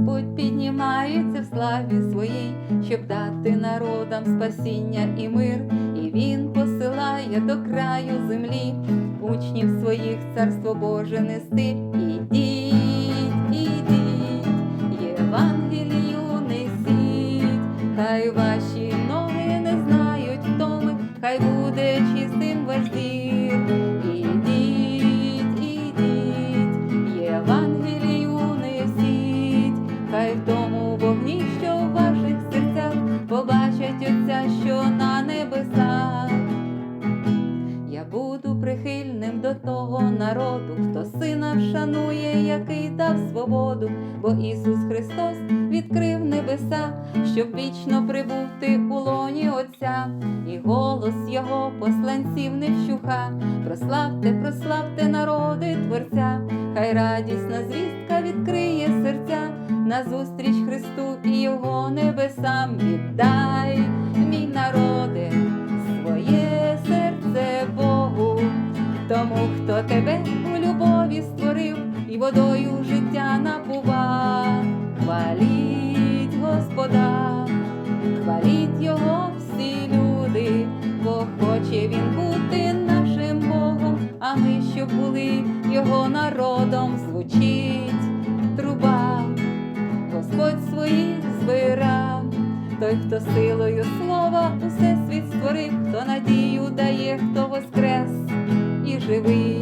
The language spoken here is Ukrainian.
Господь піднімається в славі своїй, щоб дати народам спасіння і мир, і Він посилає до краю землі учнів своїх царство Боже нести. Ідіть, народу, хто сина вшанує, який дав свободу, бо Ісус Христос відкрив небеса, щоб вічно прибути у лоні Отця, і голос Його посланців не вщуха. Прославте, прославте народи Творця, хай радісна звістка відкриє серця. Назустріч Христу тому, хто тебе у любові створив і водою життя напува. Хваліть Господа, хваліть Його всі люди, бо хоче він бути нашим Богом, а ми, щоб були його народом, звучить труба. Господь своїх збирав, той, хто силою слова усе світ створив, хто надію we